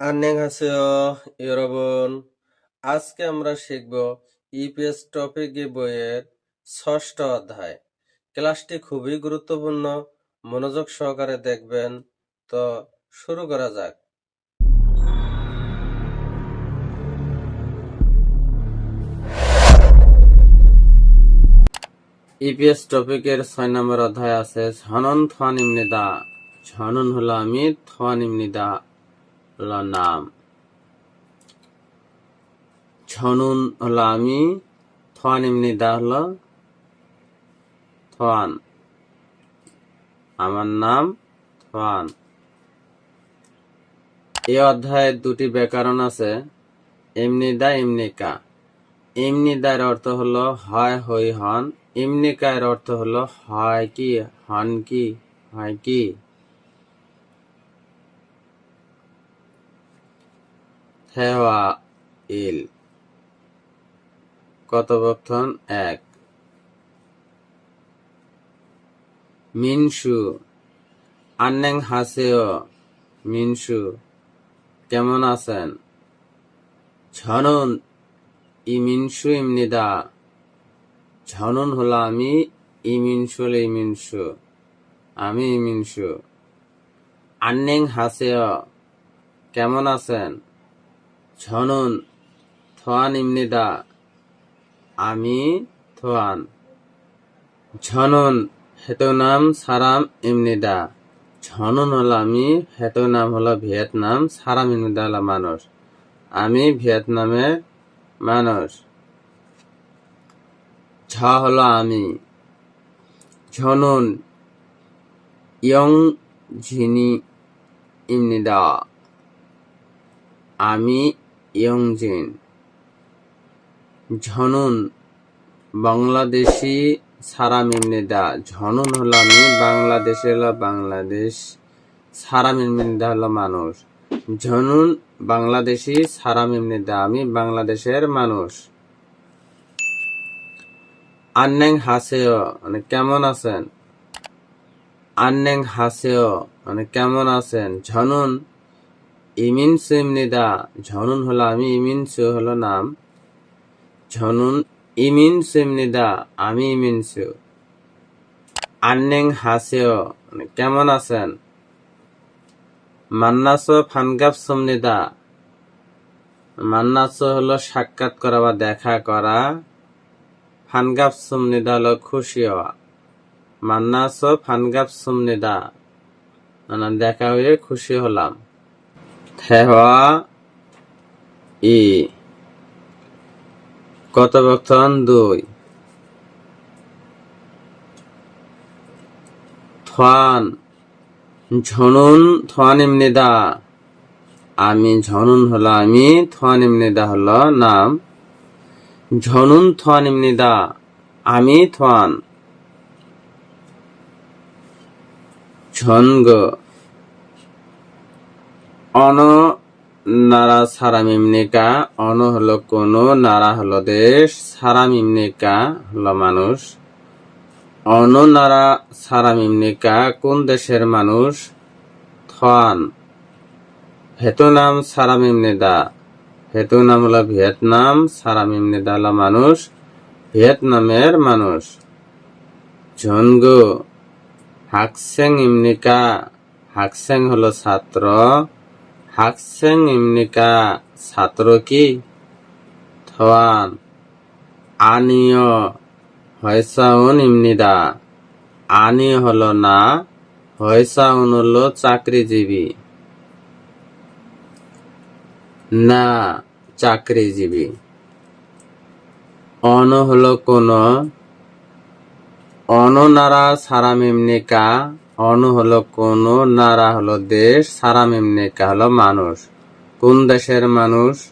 আন্নেঘাসেয় ইউরোবন আজকে আমরা শিখব ইপিএস টপিক বইয়ের ষষ্ঠ অধ্যায়। ক্লাসটি খুবই গুরুত্বপূর্ণ, মনোযোগ সহকারে দেখবেন। তো শুরু করা যাক। ইপিএস টপিকের ছয় নম্বর অধ্যায় আছে ছনন থন ছনন হলো আমি থন হলো নাম ঝনুন হলো আমি থোয়ান নিদা হলো থোয়ান আমার নাম থোয়ান এই অধ্যায়ের দুটি ব্যাকরণ আছে। এমনিদা এমনিকা এমনিদার অর্থ হলো হয়, হই, হন। এমনিকা এর অর্থ হলো হয় কি, হন কি, হয় কি। থেওয়া ইল কথোপকথন এক। মিনসু, আন্নেং হাসেও। মিনসু, কেমন আছেন? ঝনন ইমিনসু ইমনিদা ঝনন হলো আমি ইমিনসু ইমিনসু আমি ইমিনসু আন্নেং হাসেও। কেমন আছেন? ঝনন থোয়ান ইমনিদা আমি থোয়ান। ঝনন হেতো নাম সারাম ইমনিদা ঝনন হলো আমি হেতো নাম হলো ভিয়েতনাম, সারাম ইমনিদা হলো মানুষ। আমি ভিয়েতনামের মানুষ। ঝ হলো আমি। ঝনন ইয়ং ঝিনি ইমনিদা আমি ইয়ংজিন। ঝনুন, বাংলাদেশি সারা মিমনিদা ঝনুন হলো আমি, বাংলাদেশে হলো বাংলাদেশ সারা মিমনিদা হলো মানুষ। ঝনুন, বাংলাদেশি সারা মিমনিদা আমি বাংলাদেশের মানুষ। আন্নেং হাসেও মানে কেমন আছেন? আন্নেং হাসেও মানে কেমন আছেন? ঝনুন ইমিনসু ইমনিদা ঝনুন হলো আমি ইমিনসু হলো নাম। ঝনুন ইমিনসু ইমনিদা আমি ইমিনসু আন্নেং হাসেও মানে কেমন আছেন? মান্নাস ফানগাপ সমনিদা মান্নাসো হলো সাক্ষাৎ করা বা দেখা করা। ফানগাপ সমনিদা হলো খুশি হওয়া। মান্নাসো ফানগাপ সমনিদা মানে দেখা হয়ে খুশি হলাম। থেওয়া ই কথোপকথন দুই। থান ঝনুন থান এমনিদা আমি ঝনুন হলো আমি থান এমনিদা হলো নাম। ঝনুন থান এমনিদা আমি থান ঝনগ। অন নারা সারা মিমনিকা অন হলো কোন, নারা হলো দেশ সারা মিমনিকা হলো মানুষ। অন নারা সারা মিমনিকা কোন দেশের মানুষ? থান ভেতনাম সারা মিমনিদা ভেতনাম হলো ভিয়েতনাম সারা মিমনিদা হলো মানুষ, ভিয়েতনামের মানুষ। ঝনগু। হাকসেং ইমনিকা। হাকসেং হলো ছাত্র। হাকসেং ইমনিকা ছাত্র কি? থওয়ান। আনিয় হয়সাউন ইমনিদা আনিয় হলো না, হয়সাউন হলো চাকরিজীবী। না, চাকরিজীবী। অন হলো কোন, অননারা সারাম এমনিকা অন হলো কোন, নারা হলো দেশ, সারাম এমনিকা হলো মানুষ। কোন দেশের মানুষ?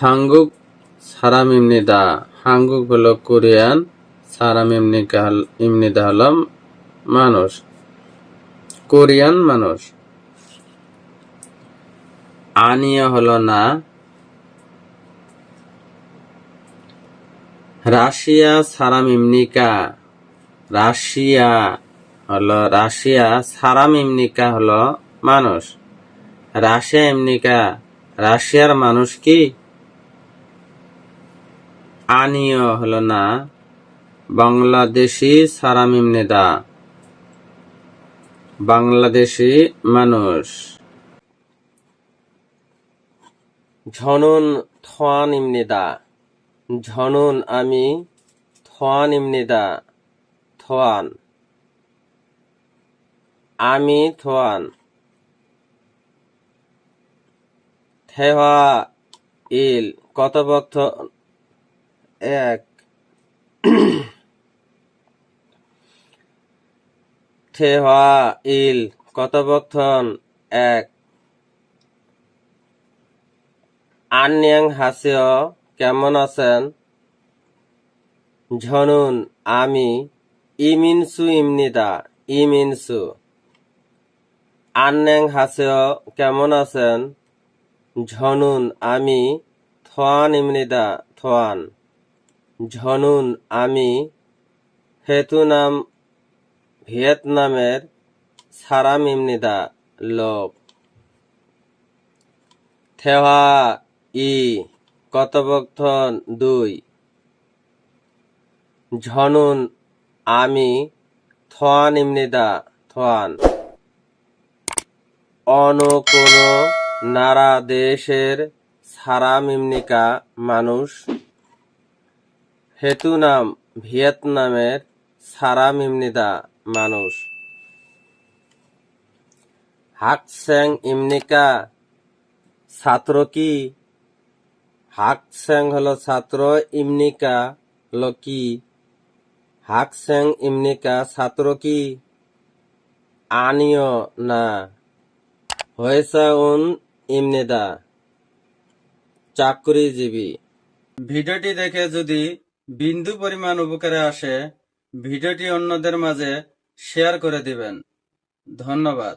হাঙ্গুক, সারাম ইমনিদা হাঙ্গুক হলো কোরিয়ান, সারাম ইমনিকা হল- ইমনিদা হলো মানুষ। কোরিয়ান মানুষ। আনিয়া হলো না। রাশিয়া, সারাম ইমনিকা রাশিয়া হলো, রাশিয়া সারাম ইমনিকা হলো মানুষ। রাশিয়া এমনিকা রাশিয়ার মানুষ কি? আনীয় হলো না, বাংলাদেশি সারাম ইমনেদা বাংলাদেশি মানুষ। ঝনন থোয়ান ইমনিদা ঝনন আমি থোয়ান ইমনিদা থোয়ান। আমি থোয়ান। থেওয়া ইল বক্ত এক। থেওয়া ইল কত বক্তন এক। আন্যাং হাসিও কেমন আছেন? ঝনুন আমি ইমিনসু ইমনিদা, ইমিনসু। আন্যাং হাসিও কেমন আছেন? ঝনুন, আমি থোয়ান ইমনিদা, থোয়ান। ঝনুন, আমি হেতুনাম, ভিয়েতনামের সারাম ইমনিদা লোক থেওয়া ই কতবক্থন দুই। ঝনুন আমি থোয়ান ইমনিদা থোয়ান অন কোন নারা দেশের সারাম ইমনিকা মানুষ হেতুনাম, ভিয়েতনামের সারাম ইমনিদা মানুষ। হাকস্যাং ইমনিকা ছাত্র কি? হাকস্যাং হলো ছাত্র, ইমনিকা হলো কি? হাকস্যাং ইমনিকা ছাত্র কি? আনিও না। হয়েছে উন ইমনেদা চাকরিজীবী। ভিডিওটি দেখে যদি বিন্দু পরিমাণ উপকারে আসে, ভিডিওটি অন্যদের মাঝে শেয়ার করে দিবেন। ধন্যবাদ।